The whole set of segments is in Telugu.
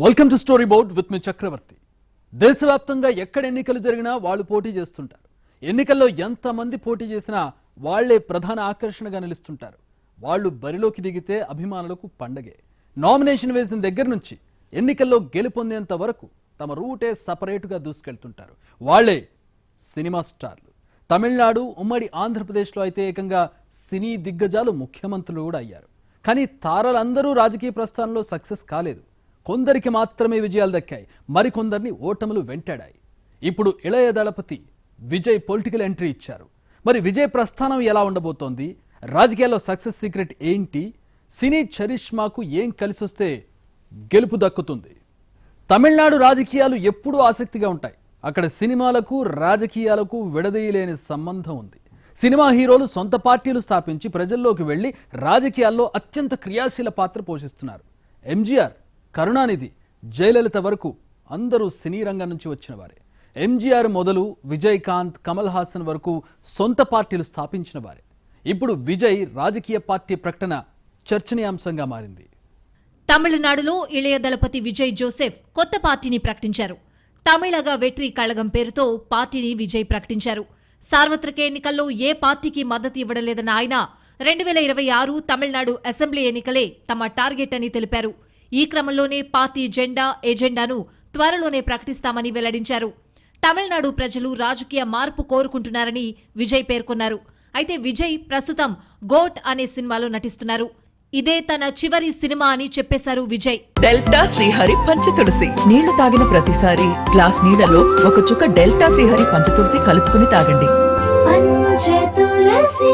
Welcome to story board with me Chakravarthi దేశవ్యాప్తంగా ఎక్కడ ఎన్నికలు జరిగినా వాళ్ళు పోటీ చేస్తుంటారు. ఎన్నికల్లో ఎంతమంది పోటీ చేసినా వాళ్ళే ప్రధాన ఆకర్షణగా నిలుస్తుంటారు. వాళ్ళు బరిలోకి దిగితే అభిమానులకు పండగే. నామినేషన్ వేసిన దగ్గర నుంచి ఎన్నికల్లో గెలుపొందేంత వరకు తమ రూటే సపరేటుగా దూసుకెళ్తుంటారు. వాళ్ళే సినిమా స్టార్లు. తమిళనాడు ఉమ్మడి ఆంధ్రప్రదేశ్లో అయితే ఏకంగా సినీ దిగ్గజాలు ముఖ్యమంత్రులు కూడా అయ్యారు. కానీ తారలందరూ రాజకీయ ప్రస్థానంలో సక్సెస్ కాలేదు. కొందరికి మాత్రమే విజయాలు దక్కాయి. మరికొందరిని ఓటములు వెంటాడాయి. ఇప్పుడు ఇళయ దళపతి విజయ్ పొలిటికల్ ఎంట్రీ ఇచ్చారు. మరి విజయ్ ప్రస్థానం ఎలా ఉండబోతోంది? రాజకీయాల్లో సక్సెస్ సీక్రెట్ ఏంటి? సినీ చరిష్మాకు ఏం కలిసొస్తే గెలుపు దక్కుతుంది? తమిళనాడు రాజకీయాలు ఎప్పుడూ ఆసక్తిగా ఉంటాయి. అక్కడ సినిమాలకు రాజకీయాలకు విడదీయలేని సంబంధం ఉంది. సినిమా హీరోలు సొంత పార్టీలు స్థాపించి ప్రజల్లోకి వెళ్ళి రాజకీయాల్లో అత్యంత క్రియాశీల పాత్ర పోషిస్తున్నారు. ఎంజీఆర్ కరుణానిధి జయలలిత వరకు అందరూ సినీ రంగం నుంచి వచ్చిన వారే. ఎంజీఆర్ మొదలు విజయకాంత్ కమల్ హాసన్ వరకు సొంత పార్టీలు స్థాపించిన వారే. ఇప్పుడు విజయ్ రాజకీయ పార్టీ ప్రకటన చర్చనీయాంశంగా మారింది. తమిళనాడులో ఇళయ దళపతి విజయ్ జోసెఫ్ కొత్త పార్టీని ప్రకటించారు. తమిళగ వెట్రి కళగం పేరుతో పార్టీని విజయ్ ప్రకటించారు. సార్వత్రిక ఎన్నికల్లో ఏ పార్టీకి మద్దతు ఇవ్వడం లేదన్న ఆయన రెండు వేల ఇరవై ఆరు తమిళనాడు అసెంబ్లీ ఎన్నికలే తమ టార్గెట్ అని తెలిపారు. ఈ క్రమంలోనే పార్టీ జెండా ఎజెండాను త్వరలోనే ప్రకటిస్తామని వెల్లడించారు. తమిళనాడు ప్రజలు రాజకీయ మార్పు కోరుకుంటున్నారని విజయ్ పేర్కొన్నారు. అయితే విజయ్ ప్రస్తుతం గోట్ అనే సినిమాలో నటిస్తున్నారు. ఇదే తన చివరి సినిమా అని చెప్పేశారు విజయ్. డెల్టా శ్రీహరి పంచతులసి నీళ్ళు తాగిన ప్రతిసారి గ్లాస్ నీళ్ళలో ఒక చుక్క డెల్టా శ్రీహరి పంచతులసి కలుపుకుని తాగండి. పంచతులసి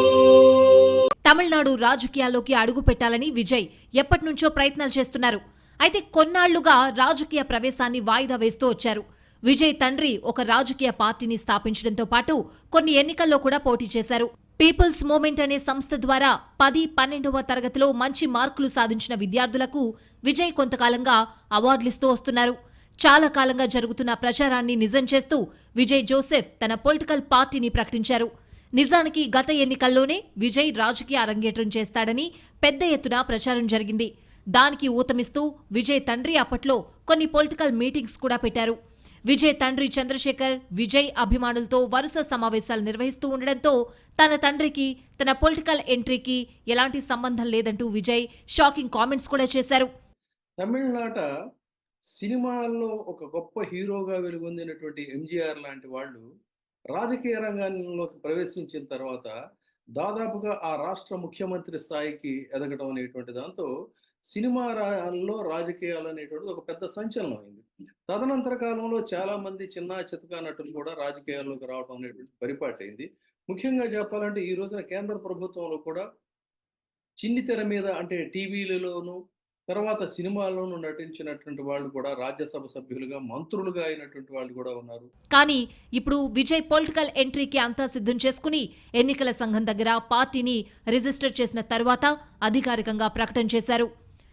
తమిళనాడు రాజకీయాల్లోకి అడుగు పెట్టాలని విజయ్ ఎప్పటినుంచో ప్రయత్నాలు చేస్తున్నారు. అయితే కొన్నాళ్ళుగా రాజకీయ ప్రవేశాన్ని వాయిదా వేస్తూ వచ్చారు. విజయ్ తండ్రి ఒక రాజకీయ పార్టీని స్థాపించడంతో పాటు కొన్ని ఎన్నికల్లో కూడా పోటీ చేశారు. పీపుల్స్ మూమెంట్ అనే సంస్థ ద్వారా పది పన్నెండవ తరగతిలో మంచి మార్కులు సాధించిన విద్యార్థులకు విజయ్ కొంతకాలంగా అవార్డులిస్తూ వస్తున్నారు. చాలా కాలంగా జరుగుతున్న ప్రచారాన్ని నిజం చేస్తూ విజయ్ జోసెఫ్ తన పొలిటికల్ పార్టీని ప్రకటించారు. నిజానికి గత ఎన్నికల్లోనే విజయ్ రాజకీయ అరంగేట్రం చేస్తాడని పెద్ద ఎత్తున ప్రచారం జరిగింది. దానికి ఊతమిస్తూ విజయ్ తండ్రి అప్పట్లో కొన్ని పొలిటికల్ మీటింగ్స్ కూడా పెట్టారు. విజయ్ తండ్రి చంద్రశేఖర్ విజయ్ అభిమానులతో వరుస సమావేశాలు నిర్వహిస్తూ ఉండడంతో తన తండ్రికి తన పొలిటికల్ ఎంట్రీకి ఎలాంటి సంబంధం లేదంటూ విజయ్ షాకింగ్ కామెంట్స్ కూడా చేశారు. తమిళనాట సినిమాల్లో ఒక గొప్ప హీరోగా వెలుగొందినటువంటి ఎంజీఆర్ లాంటి వాళ్ళు రాజకీయ రంగంలోకి ప్రవేశించిన తర్వాత దాదాపుగా ఆ రాష్ట్ర ముఖ్యమంత్రి స్థాయికి ఎదగడం అనేటువంటి దాంతో సినిమా రాల్లో రాజకీయాలు అనేటువంటిది ఒక పెద్ద సంచలనం అయింది. తదనంతర కాలంలో చాలా మంది చిన్న చితకా నటులు కూడా రాజకీయాల్లోకి రావడం అనేటువంటి పరిపాటైంది ముఖ్యంగా చెప్పాలంటే ఈ రోజున కేంద్ర ప్రభుత్వంలో కూడా చిన్ని తెర మీద అంటే టీవీలలోను తర్వాత సినిమాల్లోనూ నటించినటువంటి వాళ్ళు కూడా రాజ్యసభ సభ్యులుగా మంత్రులుగా అయినటువంటి వాళ్ళు కూడా ఉన్నారు. కానీ ఇప్పుడు విజయ్ పొలిటికల్ ఎంట్రీకి అంతా సిద్ధం చేసుకుని ఎన్నికల సంఘం దగ్గర పార్టీని రిజిస్టర్ చేసిన తర్వాత అధికారికంగా ప్రకటన చేశారు.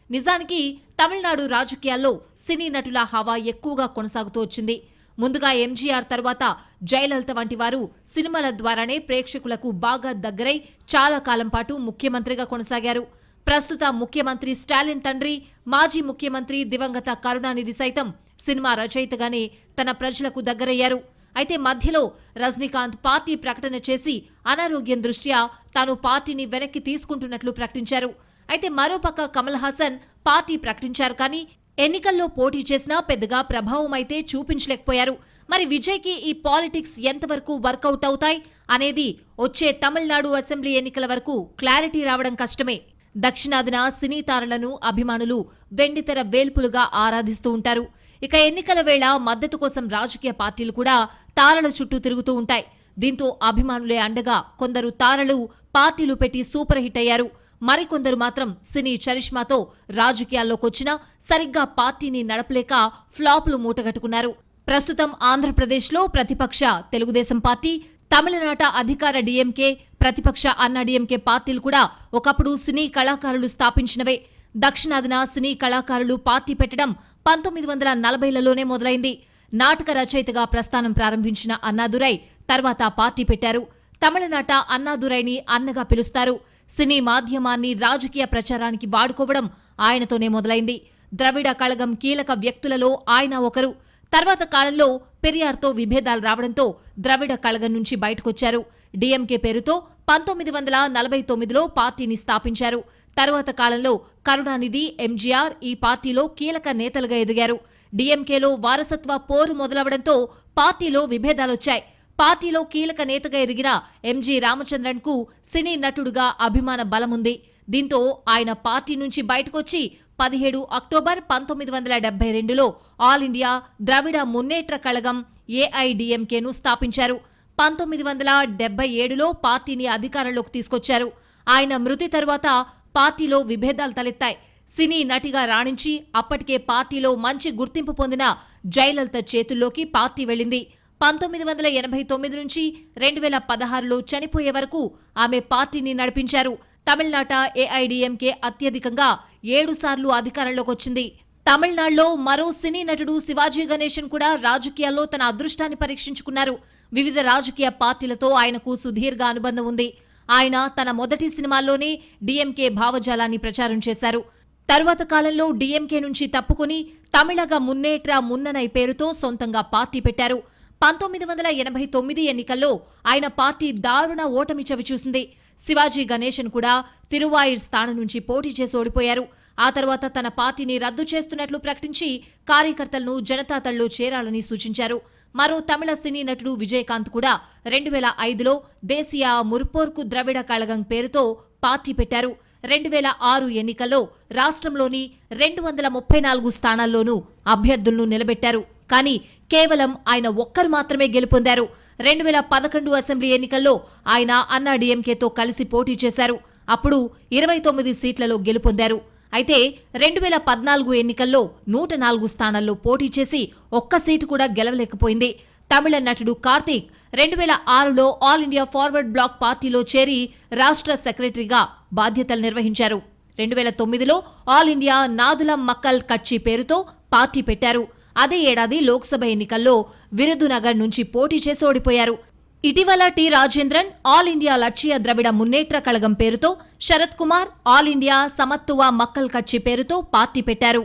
నిజానికి తమిళనాడు రాజకీయాల్లో సినీ నటుల హవా ఎక్కువగా కొనసాగుతూ వచ్చింది. ముందుగా ఎంజీఆర్ తర్వాత జయలలిత వంటి వారు సినిమాల ద్వారానే ప్రేక్షకులకు బాగా దగ్గరై చాలా కాలం పాటు ముఖ్యమంత్రిగా కొనసాగారు. ప్రస్తుత ముఖ్యమంత్రి స్టాలిన్ తండ్రి మాజీ ముఖ్యమంత్రి దివంగత కరుణానిధి సైతం సినిమా రచయితగానే తన ప్రజలకు దగ్గరయ్యారు. అయితే మధ్యలో రజనీకాంత్ పార్టీ ప్రకటన చేసి అనారోగ్యం దృష్ట్యా తాను పార్టీని వెనక్కి తీసుకుంటున్నట్లు ప్రకటించారు. అయితే మరోపక్క కమల్ హాసన్ పార్టీ ప్రకటించారు కానీ ఎన్నికల్లో పోటీ చేసినా పెద్దగా ప్రభావం అయితే చూపించలేకపోయారు. మరి విజయ్కి ఈ పాలిటిక్స్ ఎంతవరకు వర్కౌట్ అవుతాయి అనేది వచ్చే తమిళనాడు అసెంబ్లీ ఎన్నికల వరకు క్లారిటీ రావడం కష్టమే. దక్షిణాదిన సినీ తారలను అభిమానులు వెండితెర వేల్పులుగా ఆరాధిస్తూ ఉంటారు. ఇక ఎన్నికల వేళ మద్దతు కోసం రాజకీయ పార్టీలు కూడా తారల చుట్టూ తిరుగుతూ ఉంటాయి. దీంతో అభిమానులే అండగా కొందరు తారలు పార్టీలు పెట్టి సూపర్ హిట్ అయ్యారు. మరికొందరు మాత్రం సినీ చరిష్మాతో రాజకీయాల్లోకొచ్చినా సరిగ్గా పార్టీని నడపలేక ఫ్లాపులు మూటగట్టుకున్నారు. ప్రస్తుతం ఆంధ్రప్రదేశ్లో ప్రతిపక్ష తెలుగుదేశం పార్టీ తమిళనాట అధికార డిఎంకే ప్రతిపక్ష అన్నాడీఎంకే పార్టీలు కూడా ఒకప్పుడు సినీ కళాకారులు స్థాపించినవే. దక్షిణాదిన సినీ కళాకారులు పార్టీ పెట్టడం పంతొమ్మిది వందల నలభైలలోనే మొదలైంది. నాటక రచయితగా ప్రస్థానం ప్రారంభించిన అన్నాదురై తర్వాత పార్టీ పెట్టారు. తమిళనాట అన్నాదురైని అన్నగా పిలుస్తారు. సినీ మాధ్యమాన్ని రాజకీయ ప్రచారానికి వాడుకోవడం ఆయనతోనే మొదలైంది. ద్రవిడ కళగం కీలక వ్యక్తులలో ఆయన ఒకరు. తర్వాత కాలంలో పెరియార్తో విభేదాలు రావడంతో ద్రవిడ కళగం నుంచి బయటకొచ్చారు. డిఎంకే పేరుతో పంతొమ్మిది వందల నలభై తొమ్మిదిలో పార్టీని స్థాపించారు. తరువాత కాలంలో కరుణానిధి ఎంజీఆర్ ఈ పార్టీలో కీలక నేతలుగా ఎదిగారు. డీఎంకేలో వారసత్వ పోరు మొదలవడంతో పార్టీలో విభేదాలొచ్చాయి. పార్టీలో కీలక నేతగా ఎదిగిన ఎంజీ రామచంద్రన్కు సినీ నటుడుగా అభిమాన బలముంది. దీంతో ఆయన పార్టీ నుంచి బయటకొచ్చి పదిహేడు అక్టోబర్ పంతొమ్మిది వందల డెబ్బై రెండులో ఆల్ ఇండియా ద్రవిడ మున్నేట్ర కళగం ఏఐడిఎంకేను స్థాపించారు. పంతొమ్మిది వందల డెబ్బై ఏడులో పార్టీని అధికారంలోకి తీసుకొచ్చారు. ఆయన మృతి తరువాత పార్టీలో విభేదాలు తలెత్తాయి. సినీ నటిగా రాణించి అప్పటికే పార్టీలో మంచి గుర్తింపు పొందిన జయలలిత చేతుల్లోకి పార్టీ వెళ్ళింది. పంతొమ్మిది వందల ఎనభై తొమ్మిది నుంచి రెండు వేల పదహారులో చనిపోయే వరకు ఆమె పార్టీని నడిపించారు. తమిళనాట ఏఐడిఎంకే అత్యధికంగా ఏడు సార్లు అధికారంలోకి వచ్చింది. తమిళనాడులో మరో సినీ నటుడు శివాజీ గణేశన్ కూడా రాజకీయాల్లో తన అదృష్టాన్ని పరీక్షించుకున్నారు. వివిధ రాజకీయ పార్టీలతో ఆయనకు సుదీర్ఘ అనుబంధం ఉంది. ఆయన తన మొదటి సినిమాల్లోనే డిఎంకే భావజాలాన్ని ప్రచారం చేశారు. తరువాత కాలంలో డిఎంకే నుంచి తప్పుకుని తమిళగ మున్నేట్ర మున్ననై పేరుతో సొంతంగా పార్టీ పెట్టారు. పంతొమ్మిది వందల ఎనభై తొమ్మిది ఎన్నికల్లో ఆయన పార్టీ దారుణ ఓటమి చవిచూసింది శివాజీ గణేశన్ కూడా తిరువాయిర్ స్థానం నుంచి పోటీ చేసి ఓడిపోయారు. ఆ తర్వాత తన పార్టీని రద్దు చేస్తున్నట్లు ప్రకటించి కార్యకర్తలను జనతాదళ్ళో చేరాలని సూచించారు. మరో తమిళ సినీ నటుడు విజయకాంత్ కూడా రెండు వేల ఐదులో దేశీయ ముర్పోర్కు ద్రవిడ కళగం పేరుతో పార్టీ పెట్టారు. రెండు వేల ఆరు ఎన్నికల్లో రాష్ట్రంలోని రెండు వందల ముప్పై నాలుగు స్థానాల్లోనూ అభ్యర్థులను నిలబెట్టారు. కానీ కేవలం ఆయన ఒక్కరు మాత్రమే గెలుపొందారు. రెండు వేల పదకొండు అసెంబ్లీ ఎన్నికల్లో ఆయన అన్నా డీఎంకేతో కలిసి పోటీ చేశారు. అప్పుడు ఇరవై తొమ్మిది సీట్లలో గెలుపొందారు. అయితే రెండు వేల పద్నాలుగు ఎన్నికల్లో నూట నాలుగు స్థానాల్లో పోటీ చేసి ఒక్క సీటు కూడా గెలవలేకపోయింది. తమిళ నటుడు కార్తీక్ రెండు వేల ఆరులో ఆల్ ఇండియా ఫార్వర్డ్ బ్లాక్ పార్టీలో చేరి రాష్ట్ర సెక్రటరీగా బాధ్యతలు నిర్వహించారు. రెండు వేల తొమ్మిదిలో ఆల్ ఇండియా నాదుల మక్కల్ కచ్చి పేరుతో పార్టీ పెట్టారు. అదే ఏడాది లోక్సభ ఎన్నికల్లో విరుదునగర్ నుంచి పోటీ చేసి ఓడిపోయారు. ఇటీవల టి రాజేంద్రన్ ఆల్ ఇండియా లక్ష్య ద్రవిడ మున్నేట్ర కళగం పేరుతో శరత్ కుమార్ ఆల్ ఇండియా సమత్తువ మక్కల్ కచ్చి పేరుతో పార్టీ పెట్టారు.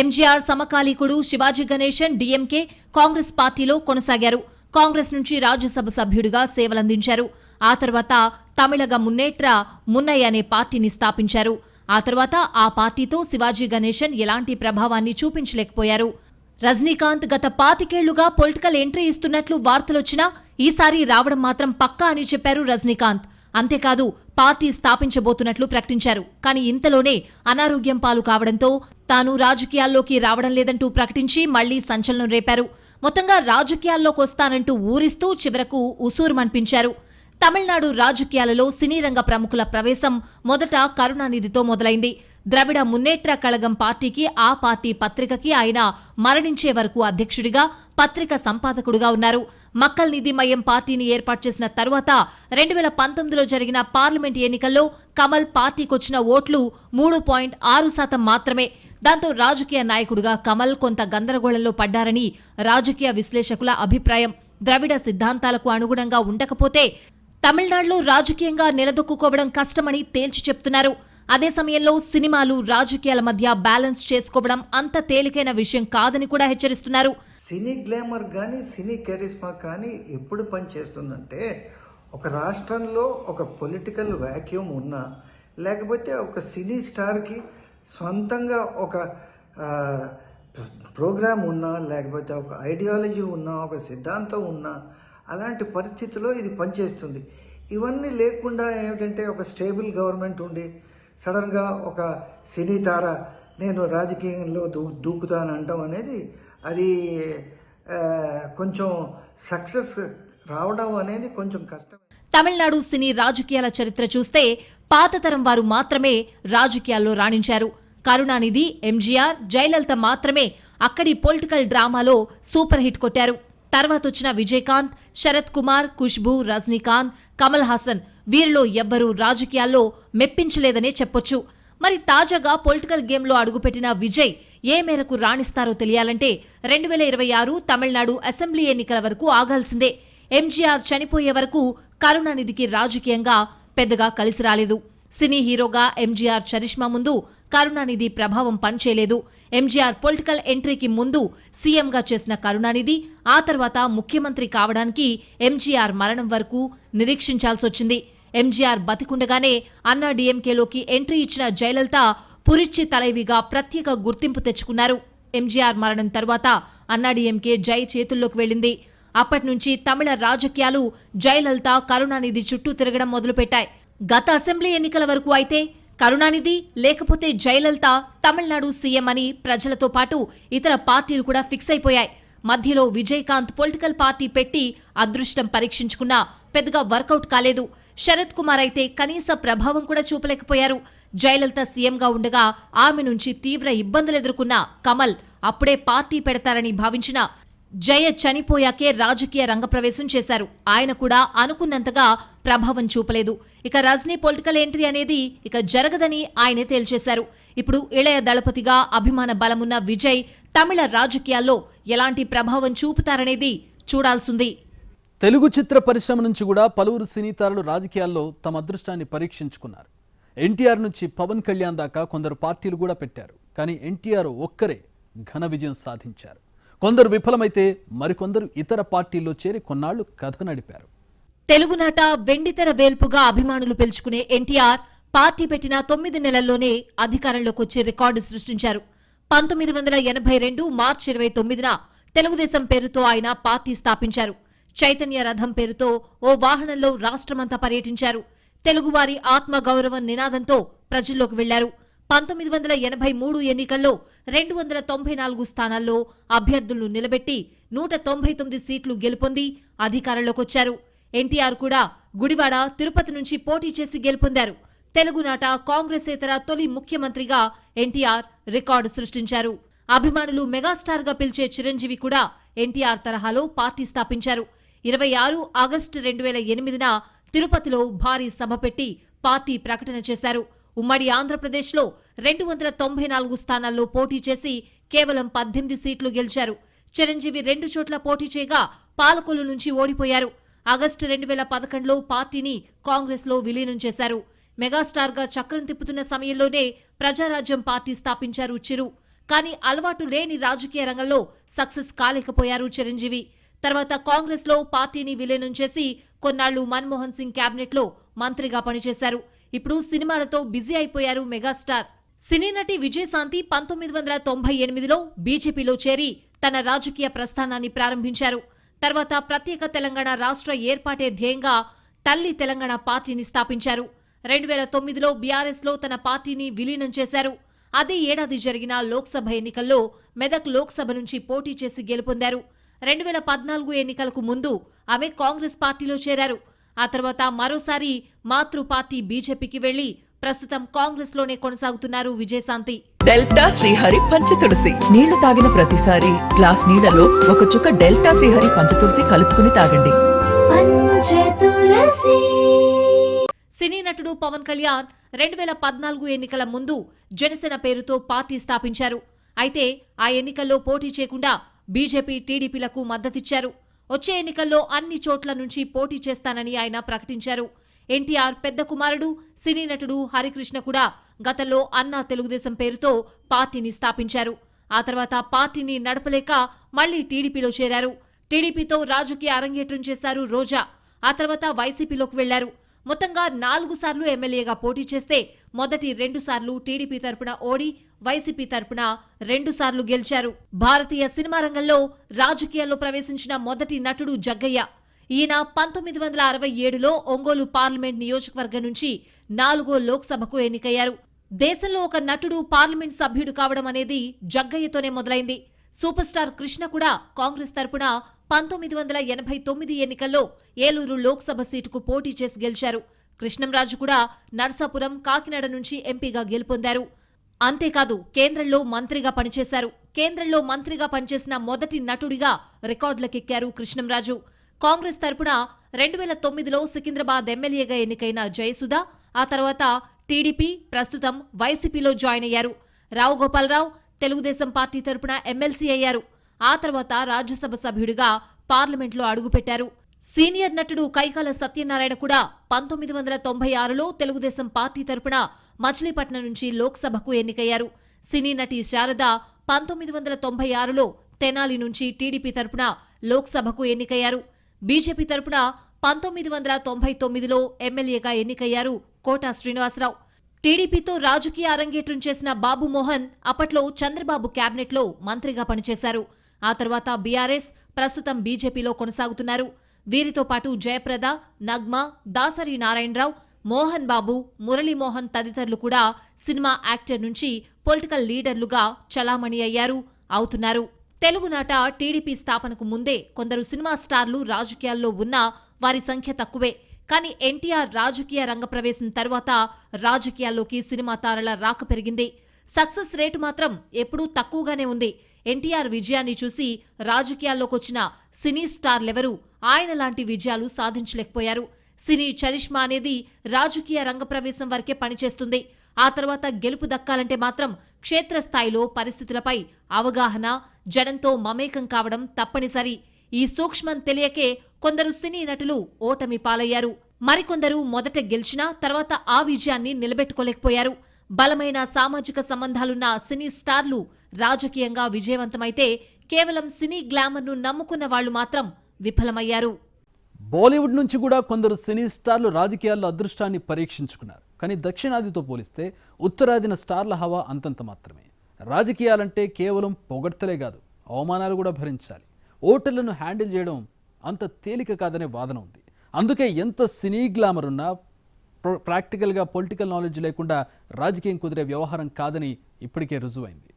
ఎంజీఆర్ సమకాలీకుడు శివాజీ గణేశన్ డీఎంకే కాంగ్రెస్ పార్టీలో కొనసాగారు. కాంగ్రెస్ నుంచి రాజ్యసభ సభ్యుడిగా సేవలందించారు. ఆ తర్వాత తమిళగ మున్నేట్ర మున్నయ్య అనే పార్టీని స్థాపించారు. ఆ తర్వాత ఆ పార్టీతో శివాజీ గణేశన్ ఎలాంటి ప్రభావాన్ని చూపించలేకపోయారు. రజనీకాంత్ గత పాతికేళ్ళుగా పొలిటికల్ ఎంట్రీ ఇస్తున్నట్లు వార్తలొచ్చినా ఈసారి రావడం మాత్రం పక్కా అని చెప్పారు రజనీకాంత్. అంతేకాదు పార్టీ స్థాపించబోతున్నట్లు ప్రకటించారు. కానీ ఇంతలోనే అనారోగ్యం పాలు కావడంతో తాను రాజకీయాల్లోకి రావడం లేదంటూ ప్రకటించి మళ్ళీ సంచలనం రేపారు. మొత్తంగా రాజకీయాల్లోకి వస్తానంటూ ఊరిస్తూ చివరకు ఉసూరుమనిపించారు. తమిళనాడు రాజకీయాలలో సినీ రంగ ప్రముఖుల ప్రవేశం మొదట కరుణానిధితో మొదలైంది. ద్రవిడ మున్నేట్ర కళగం పార్టీకి ఆ పార్టీ పత్రికకి ఆయన మరణించే వరకు అధ్యక్షుడిగా పత్రిక సంపాదకుడుగా ఉన్నారు. మక్కల్ నిధి మయం పార్టీని ఏర్పాటు చేసిన తర్వాత రెండు వేల పంతొమ్మిదిలో జరిగిన పార్లమెంట్ ఎన్నికల్లో కమల్ పార్టీకొచ్చిన ఓట్లు మూడు పాయింట్ ఆరు శాతం మాత్రమే. దాంతో రాజకీయ నాయకుడుగా కమల్ కొంత గందరగోళంలో పడ్డారని రాజకీయ విశ్లేషకుల అభిప్రాయం. ద్రవిడ సిద్ధాంతాలకు అనుగుణంగా ఉండకపోతే తమిళనాడులో రాజకీయంగా నిలదొక్కుకోవడం కష్టమని తేల్చి చెప్తున్నారు. అదే సమయంలో సినిమాలు రాజకీయాల మధ్య బ్యాలెన్స్ చేసుకోవడం అంత తేలికైన విషయం కాదని కూడా హెచ్చరిస్తున్నారు. సినీ గ్లామర్ కానీ సినీ కెరిస్మా కానీ ఎప్పుడు పనిచేస్తుందంటే ఒక రాష్ట్రంలో ఒక పొలిటికల్ వ్యాక్యూమ్ ఉన్నా లేకపోతే ఒక సినీ స్టార్కి సొంతంగా ఒక ప్రోగ్రామ్ ఉన్నా లేకపోతే ఒక ఐడియాలజీ ఉన్నా ఒక సిద్ధాంతం ఉన్నా అలాంటి పరిస్థితిలో ఇది పనిచేస్తుంది. ఇవన్నీ లేకుండా ఏమిటంటే ఒక స్టేబుల్ గవర్నమెంట్ ఉండి సడన్గా ఒక సినీ తార నేను రాజకీయంలో దూ దూకుతాను అంటాం అనేది అది కొంచెం సక్సెస్ రావడం అనేది కొంచెం కష్టం. తమిళనాడు సినీ రాజకీయాల చరిత్ర చూస్తే పాతతరం వారు మాత్రమే రాజకీయాల్లో రాణించారు. కరుణానిధి ఎంజీఆర్ జయలలిత మాత్రమే అక్కడి పొలిటికల్ డ్రామాలో సూపర్ హిట్ కొట్టారు. తర్వాత వచ్చిన విజయకాంత్ శరత్ కుమార్ ఖుష్బూ రజనీకాంత్ కమల్ హాసన్ వీరిలో ఎవ్వరూ రాజకీయాల్లో మెప్పించలేదనే చెప్పొచ్చు. మరి తాజాగా పొలిటికల్ గేమ్లో అడుగుపెట్టిన విజయ్ ఏ మేరకు రాణిస్తారో తెలియాలంటే రెండు వేల ఇరవై ఆరు తమిళనాడు అసెంబ్లీ ఎన్నికల వరకు ఆగాల్సిందే. ఎంజీఆర్ చనిపోయే వరకు కరుణానిధికి రాజకీయంగా పెద్దగా కలిసి రాలేదు. సినీ హీరోగా ఎంజీఆర్ చరిష్మా ముందు కరుణానిధి ప్రభావం పనిచేయలేదు. ఎంజీఆర్ పొలిటికల్ ఎంట్రీకి ముందు సీఎంగా చేసిన కరుణానిధి ఆ తర్వాత ముఖ్యమంత్రి కావడానికి ఎంజీఆర్ మరణం వరకు నిరీక్షించాల్సొచ్చింది ఎంజీఆర్ బతికుండగానే అన్నా డీఎంకేలోకి ఎంట్రీ ఇచ్చిన జయలలిత పురిచ్చి తలైవిగా ప్రత్యేక గుర్తింపు తెచ్చుకున్నారు. ఎంజీఆర్ మరణం తర్వాత అన్నాడీఎంకే జై చేతుల్లోకి వెళ్ళింది. అప్పటి నుంచి తమిళ రాజకీయాలు జయలలిత కరుణానిధి చుట్టూ తిరగడం మొదలుపెట్టాయి. గత అసెంబ్లీ ఎన్నికల వరకు అయితే కరుణానిధి లేకపోతే జయలలిత తమిళనాడు సీఎం అని ప్రజలతో పాటు ఇతర పార్టీలు కూడా ఫిక్స్ అయిపోయాయి. మధ్యలో విజయకాంత్ పొలిటికల్ పార్టీ పెట్టి అదృష్టం పరీక్షించుకున్నా పెద్దగా వర్కౌట్ కాలేదు. శరత్ కుమార్ అయితే కనీస ప్రభావం కూడా చూపలేకపోయారు. జయలలిత సీఎంగా ఉండగా ఆమె నుంచి తీవ్ర ఇబ్బందులు ఎదుర్కొన్న కమల్ అప్పుడే పార్టీ పెడతారని భావించిన జయ చనిపోయాకే రాజకీయ రంగప్రవేశం చేశారు. ఆయన కూడా అనుకున్నంతగా ప్రభావం చూపలేదు. ఇక రజనీ పొలిటికల్ ఎంట్రీ అనేది ఇక జరగదని ఆయనే తేల్చేశారు. ఇప్పుడు ఇళయ దళపతిగా అభిమాన బలమున్న విజయ్ తమిళ రాజకీయాల్లో ఎలాంటి ప్రభావం చూపుతారనేది చూడాల్సింది. తెలుగు చిత్ర పరిశ్రమ నుంచి కూడా పలువురు సినీతారులు రాజకీయాల్లో తమ అదృష్టాన్ని పరీక్షించుకున్నారు. ఎన్టీఆర్ నుంచి పవన్ కళ్యాణ్ దాకా కొందరు పార్టీలు కూడా పెట్టారు. కానీ ఎన్టీఆర్ ఒక్కరే ఘన విజయం సాధించారు. కొందరు విఫలమైతే మరికొందరు ఇతర పార్టీల్లో చేరి కొన్నాళ్ళు కథ నడిపారు. తెలుగునాట వెండితెర వేల్పుగా అభిమానులు పిలుచుకునే ఎన్టీఆర్ పార్టీ పెట్టిన తొమ్మిది నెలల్లోనే అధికారంలోకి వచ్చి రికార్డు సృష్టించారు. పంతొమ్మిది వందల ఎనభై రెండు మార్చి ఇరవై తొమ్మిదిన తెలుగుదేశం పేరుతో ఆయన పార్టీ స్థాపించారు. చైతన్య రథం పేరుతో ఓ వాహనంలో రాష్ట్రమంతా పర్యటించారు. తెలుగువారి ఆత్మగౌరవం నినాదంతో ప్రజల్లోకి వెళ్ళారు పంతొమ్మిది వందల ఎనభై మూడు ఎన్నికల్లో రెండు వందల తొంభై నాలుగు స్థానాల్లో అభ్యర్థులను నిలబెట్టి నూట తొంభై తొమ్మిది సీట్లు గెలుపొంది అధికారంలోకొచ్చారు. ఎన్టీఆర్ కూడా గుడివాడ తిరుపతి నుంచి పోటీ చేసి గెలుపొందారు. తెలుగునాట కాంగ్రెసేతర తొలి ముఖ్యమంత్రిగా ఎన్టీఆర్ రికార్డు సృష్టించారు. అభిమానులు మెగాస్టార్గా పిలిచే చిరంజీవి కూడా ఎన్టీఆర్ తరహాలో పార్టీ స్థాపించారు. ఇరవై ఆరు ఆగస్టు రెండు వేల ఎనిమిదిన తిరుపతిలో భారీ సభ పెట్టి పార్టీ ప్రకటన చేశారు. ఉమ్మడి ఆంధ్రప్రదేశ్లో రెండు వందల తొంభై నాలుగు స్థానాల్లో పోటీ చేసి కేవలం పద్దెనిమిది సీట్లు గెలిచారు. చిరంజీవి రెండు చోట్ల పోటీ చేయగా పాలకొల్లు నుంచి ఓడిపోయారు. ఆగస్టు రెండు వేల పదకొండులో పార్టీని కాంగ్రెస్లో విలీనం చేశారు. మెగాస్టార్గా చక్రం తిప్పుతున్న సమయంలోనే ప్రజారాజ్యం పార్టీ స్థాపించారు చిరు. కానీ అలవాటు లేని రాజకీయ రంగంలో సక్సెస్ కాలేకపోయారు చిరంజీవి. తర్వాత కాంగ్రెస్లో పార్టీని విలీనం చేసి కొన్నాళ్ళు మన్మోహన్ సింగ్ క్యాబినెట్లో మంత్రిగా పనిచేశారు. ఇప్పుడు సినిమాలతో బిజీ అయిపోయారు మెగాస్టార్. సినీ నటి విజయశాంతి పంతొమ్మిది వందల తొంభై ఎనిమిదిలో బీజేపీలో చేరి తన రాజకీయ ప్రస్థానాన్ని ప్రారంభించారు. తర్వాత ప్రత్యేక తెలంగాణ రాష్ట్ర ఏర్పాటే ధ్యేయంగా తల్లి తెలంగాణ పార్టీని స్థాపించారు. రెండు వేల తొమ్మిదిలో బీఆర్ఎస్లో తన పార్టీని విలీనం చేశారు. అదే ఏడాది జరిగిన లోక్సభ ఎన్నికల్లో మెదక్ లోక్సభ నుంచి పోటీ చేసి గెలుపొందారు. రెండు వేల పద్నాలుగు ఎన్నికలకు ముందు ఆమె కాంగ్రెస్ పార్టీలో చేరారు. ఆ తర్వాత మరోసారి మాతృ పార్టీ బీజేపీకి వెళ్ళి ప్రస్తుతం కాంగ్రెస్లోనే కొనసాగుతున్నారు విజయశాంతి. డెల్టా శ్రీహరి పంచతులసి. నీళ్ళు తాగిన ప్రతిసారి గ్లాస్ నీళ్ళలో ఒక చుక్క డెల్టా శ్రీహరి పంచతులసి కలుపుకుని తాగండి. సినీ నటుడు పవన్ కళ్యాణ్ రెండు వేల పద్నాలుగు ఎన్నికల ముందు జనసేన పేరుతో పార్టీ స్థాపించారు. అయితే ఆ ఎన్నికల్లో పోటీ చేయకుండా బీజేపీ టీడీపీలకు మద్దతిచ్చారు. వచ్చే ఎన్నికల్లో అన్ని చోట్ల నుంచి పోటీ చేస్తానని ఆయన ప్రకటించారు. ఎన్టీఆర్ పెద్ద కుమారుడు సినీ నటుడు హరికృష్ణ కూడా గతంలో అన్నా తెలుగుదేశం పేరుతో పార్టీని స్థాపించారు. ఆ తర్వాత పార్టీని నడపలేక మళ్ళీ టీడీపీలో చేరారు. టీడీపీతో రాజకీయ అరంగేట్రం చేశారు రోజా. ఆ తర్వాత వైసీపీలోకి వెళ్ళారు. మొత్తంగా నాలుగు సార్లు ఎమ్మెల్యేగా పోటీ చేస్తే మొదటి రెండు సార్లు టీడీపీ తరపున ఓడి వైసీపీ తరపున రెండు సార్లు గెలిచారు. భారతీయ సినిమా రంగంలో రాజకీయాల్లో ప్రవేశించిన మొదటి నటుడు జగ్గయ్య. ఈయన పంతొమ్మిది వందల అరవై ఏడులో ఒంగోలు పార్లమెంట్ నియోజకవర్గం నుంచి నాలుగో లోక్సభకు ఎన్నికయ్యారు. దేశంలో ఒక నటుడు పార్లమెంట్ సభ్యుడు కావడం అనేది జగ్గయ్యతోనే మొదలైంది. సూపర్ స్టార్ కృష్ణ కూడా కాంగ్రెస్ తరపున పంతొమ్మిది వందల ఎనభై తొమ్మిది ఎన్నికల్లో ఏలూరు లోక్సభ సీటుకు పోటీ చేసి గెలిచారు. కృష్ణంరాజు కూడా నర్సాపురం కాకినాడ నుంచి ఎంపీగా గెలుపొందారు. అంతేకాదు కేంద్రంలో మంత్రిగా పనిచేశారు. కేంద్రంలో మంత్రిగా పనిచేసిన మొదటి నటుడిగా రికార్డులకెక్కారు కృష్ణంరాజు. కాంగ్రెస్ తరపున రెండు వేల తొమ్మిదిలో సికింద్రాబాద్ ఎమ్మెల్యేగా ఎన్నికైన జయసుధ ఆ తర్వాత టీడీపీ ప్రస్తుతం వైసీపీలో జాయిన్ అయ్యారు. రావు గోపాలరావు తెలుగుదేశం పార్టీ తరపున ఎమ్మెల్సీ అయ్యారు. ఆ తర్వాత రాజ్యసభ సభ్యుడిగా పార్లమెంట్లో అడుగుపెట్టారు. సీనియర్ నటుడు కైకాల సత్యనారాయణ కూడా పంతొమ్మిది వందల తొంభై ఆరులో తెలుగుదేశం పార్టీ తరపున మచిలీపట్నం నుంచి లోక్సభకు ఎన్నికయ్యారు. సినీ నటి శారద పంతొమ్మిది వందల తొంభై ఆరులో తెనాలి నుంచి టీడీపీ తరపున లోక్సభకు ఎన్నికయ్యారు. బీజేపీ తరపున పంతొమ్మిది వందల తొంభై తొమ్మిదిలో ఎమ్మెల్యేగా ఎన్నికయ్యారు కోటా శ్రీనివాసరావు. టీడీపీతో రాజకీయ అరంగేట్రం చేసిన బాబు మోహన్ అప్పట్లో చంద్రబాబు క్యాబినెట్లో మంత్రిగా పనిచేశారు. ఆ తర్వాత బీఆర్ఎస్ ప్రస్తుతం బీజేపీలో కొనసాగుతున్నారు. వీరితో పాటు జయప్రద నగ్మ దాసరి నారాయణరావు మోహన్ బాబు మురళీమోహన్ తదితరులు కూడా సినిమా యాక్టర్ నుంచి పొలిటికల్ లీడర్లుగా చలామణి అయ్యారు అవుతున్నారు. తెలుగునాట టీడీపీ స్థాపనకు ముందే కొందరు సినిమా స్టార్లు రాజకీయాల్లో ఉన్నా వారి సంఖ్య తక్కువే. కానీ ఎన్టీఆర్ రాజకీయ రంగప్రవేశం తర్వాత రాజకీయాల్లోకి సినిమా తారల రాక పెరిగింది. సక్సెస్ రేటు మాత్రం ఎప్పుడూ తక్కువగానే ఉంది. ఎన్టీఆర్ విజయాన్ని చూసి రాజకీయాల్లోకొచ్చిన సినీ స్టార్లెవరూ ఆయన లాంటి విజయాలు సాధించలేకపోయారు. సినీ చరిష్మా అనేది రాజకీయ రంగప్రవేశం వరకే పనిచేస్తుంది. ఆ తర్వాత గెలుపు దక్కాలంటే మాత్రం క్షేత్రస్థాయిలో పరిస్థితులపై అవగాహన జనంతో మమేకం కావడం తప్పనిసరి. ఈ సూక్ష్మం తెలియకే కొందరు సినీ నటులు ఓటమి పాలయ్యారు. మరికొందరు మొదట గెలిచినా తర్వాత ఆ విజయాన్ని నిలబెట్టుకోలేకపోయారు. బలమైన సామాజిక సంబంధాలున్న సినీ స్టార్లు రాజకీయంగా విజయవంతమైతే కేవలం సినీ గ్లామర్ను నమ్ముకున్న వాళ్ళు మాత్రం విఫలమయ్యారు. బాలీవుడ్ నుంచి కూడా కొందరు సినీ స్టార్లు రాజకీయాల్లో అదృష్టాన్ని పరీక్షించుకున్నారు. కానీ దక్షిణాదితో పోలిస్తే ఉత్తరాదిన స్టార్ల హవా అంతంత మాత్రమే. రాజకీయాలంటే కేవలం పొగడ్తలే కాదు అవమానాలు కూడా భరించాలి. ఓటర్లను హ్యాండిల్ చేయడం అంత తేలిక కాదనే వాదన ఉంది. అందుకే ఎంత సినీ గ్లామర్ ఉన్నా ప్రాక్టికల్గా పొలిటికల్ నాలెడ్జ్ లేకుండా రాజకీయం కుదిరే వ్యవహారం కాదని ఇప్పటికే రుజువైంది.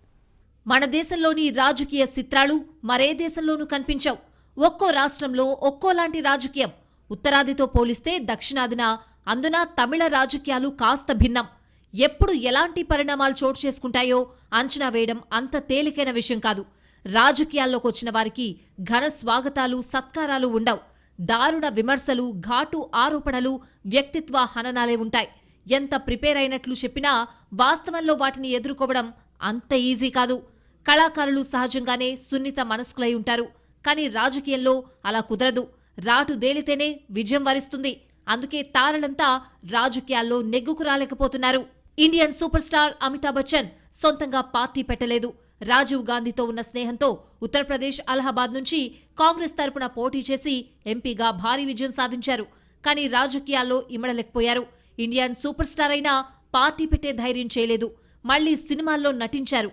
మన దేశంలోని రాజకీయ చిత్రాలు మరే దేశంలోనూ కనిపించవు. ఒక్కో రాష్ట్రంలో ఒక్కోలాంటి రాజకీయం. ఉత్తరాదితో పోలిస్తే దక్షిణాదిన అందున తమిళ రాజకీయాలు కాస్త భిన్నం. ఎప్పుడు ఎలాంటి పరిణామాలు చోటు చేసుకుంటాయో అంచనా వేయడం అంత తేలికైన విషయం కాదు. రాజకీయాల్లోకి వచ్చిన వారికి ఘన స్వాగతాలు సత్కారాలు ఉండవు. దారుణ విమర్శలు ఘాటు ఆరోపణలు వ్యక్తిత్వ హననాలే ఉంటాయి. ఎంత ప్రిపేర్ అయినట్లు చెప్పినా వాస్తవంలో వాటిని ఎదుర్కోవడం అంత ఈజీ కాదు. కళాకారులు సహజంగానే సున్నిత మనస్కులై ఉంటారు. కానీ రాజకీయంలో అలా కుదరదు. రాటు దేలితేనే విజయం వరిస్తుంది. అందుకే తారలంతా రాజకీయాల్లో నెగ్గుకు రాలేకపోతున్నారు. Indian super star Amitabh Bachchan సొంతంగా పార్టీ పెట్టలేదు. రాజీవ్ గాంధీతో ఉన్న స్నేహంతో ఉత్తరప్రదేశ్ అలహాబాద్ నుంచి కాంగ్రెస్ తరపున పోటీ చేసి ఎంపీగా భారీ విజయం సాధించారు. కానీ రాజకీయాల్లో ఇమడలేకపోయారు. ఇండియన్ సూపర్ స్టార్ అయినా పార్టీ పెట్టే ధైర్యం చేయలేదు. మళ్ళీ సినిమాల్లో నటించారు.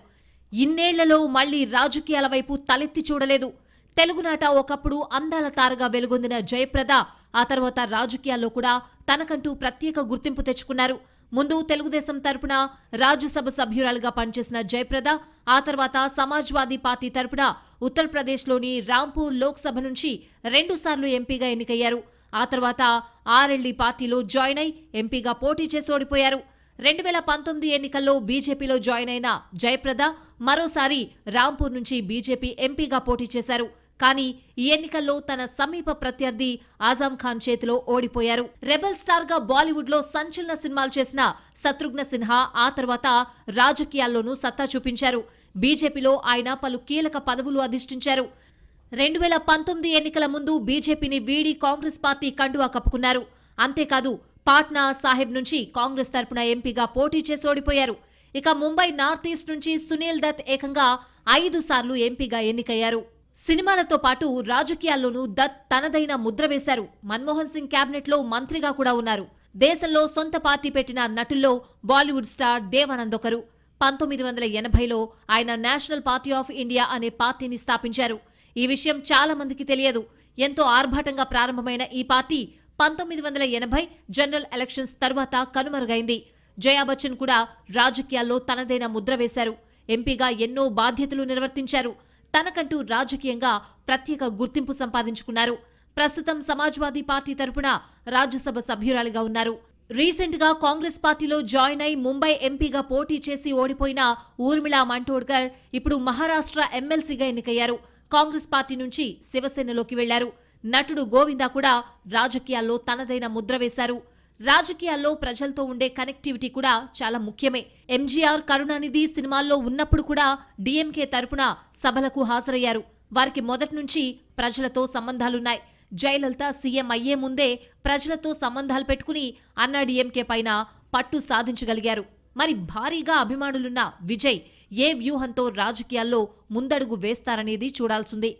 ఇన్నేళ్ళలో మళ్ళీ రాజకీయాల వైపు తలెత్తి చూడలేదు. తెలుగునాట ఒకప్పుడు అందాల తారగా వెలుగొందిన జయప్రద ఆ తర్వాత రాజకీయాల్లో కూడా తనకంటూ ప్రత్యేక గుర్తింపు తెచ్చుకున్నారు. ముందు తెలుగుదేశం తరపున రాజ్యసభ సభ్యురాలుగా పనిచేసిన జయప్రద ఆ తర్వాత సమాజ్వాదీ పార్టీ తరపున ఉత్తరప్రదేశ్లోని రాంపూర్ లోక్సభ నుంచి రెండుసార్లు ఎంపీగా ఎన్నికయ్యారు. ఆ తర్వాత ఆర్ఎల్డీ పార్టీలో జాయిన్ అయి ఎంపీగా పోటీ చేసి ఓడిపోయారు. రెండు వేల పంతొమ్మిది ఎన్నికల్లో బీజేపీలో జాయిన్ అయిన జయప్రద మరోసారి రాంపూర్ నుంచి బీజేపీ ఎంపీగా పోటీ చేశారు. కానీ ఈ ఎన్నికల్లో తన సమీప ప్రత్యర్థి ఆజాం ఖాన్ చేతిలో ఓడిపోయారు. రెబల్ స్టార్గా బాలీవుడ్లో సంచలన సినిమాలు చేసిన శత్రుఘ్న సిన్హా ఆ తర్వాత రాజకీయాల్లోనూ సత్తా చూపించారు. బీజేపీలో ఆయన పలు కీలక పదవులు అధిష్ఠించారు. రెండు వేల పంతొమ్మిది ఎన్నికల ముందు బీజేపీని వీడి కాంగ్రెస్ పార్టీ కండువా కప్పుకున్నారు. అంతేకాదు పాట్నా సాహెబ్ నుంచి కాంగ్రెస్ తరపున ఎంపీగా పోటీ చేసి ఓడిపోయారు. ఇక ముంబై నార్త్ ఈస్ట్ నుంచి సునీల్ దత్ ఏకంగా ఐదు సార్లు ఎంపీగా ఎన్నికయ్యారు. సినిమాలతో పాటు రాజకీయాల్లోనూ దత్ తనదైన ముద్ర వేశారు. మన్మోహన్ సింగ్ క్యాబినెట్లో మంత్రిగా కూడా ఉన్నారు. దేశంలో సొంత పార్టీ పెట్టిన నటుల్లో బాలీవుడ్ స్టార్ దేవానంద్ ఒకరు. పంతొమ్మిది వందల ఎనభైలో ఆయన నేషనల్ పార్టీ ఆఫ్ ఇండియా అనే పార్టీని స్థాపించారు. ఈ విషయం చాలా మందికి తెలియదు. ఎంతో ఆర్భాటంగా ప్రారంభమైన ఈ పార్టీ పంతొమ్మిది వందల ఎనభై జనరల్ ఎలక్షన్స్ తర్వాత కనుమరుగైంది. జయా బచ్చన్ కూడా రాజకీయాల్లో తనదైన ముద్ర వేశారు. ఎంపీగా ఎన్నో బాధ్యతలు నిర్వర్తించారు. తనకంటూ రాజకీయంగా ప్రత్యేక గుర్తింపు సంపాదించుకున్నారు. ప్రస్తుతం సమాజ్వాదీ పార్టీ తరపున రాజ్యసభ సభ్యురాలిగా ఉన్నారు. రీసెంట్గా కాంగ్రెస్ పార్టీలో జాయిన్ అయి ముంబై ఎంపీగా పోటీ చేసి ఓడిపోయిన ఊర్మిళా మంటోడ్కర్ ఇప్పుడు మహారాష్ట్ర ఎమ్మెల్సీగా ఎన్నికయ్యారు. కాంగ్రెస్ పార్టీ నుంచి శివసేనలోకి వెళ్ళారు. నటుడు గోవిందా కూడా రాజకీయాల్లో తనదైన ముద్ర వేశారు. రాజకీయాల్లో ప్రజలతో ఉండే కనెక్టివిటీ కూడా చాలా ముఖ్యమే. ఎంజీఆర్ కరుణానిధి సినిమాల్లో ఉన్నప్పుడు కూడా డిఎంకే తరపున సభలకు హాజరయ్యారు. వారికి మొదటి నుంచి ప్రజలతో సంబంధాలున్నాయి. జయలలిత సీఎం అయ్యే ముందే ప్రజలతో సంబంధాలు పెట్టుకుని అన్నాడీఎంకే పైన పట్టు సాధించగలిగారు. మరి భారీగా అభిమానులున్న విజయ్ ఏ వ్యూహంతో రాజకీయాల్లో ముందడుగు వేస్తారనేది చూడాల్సిందే.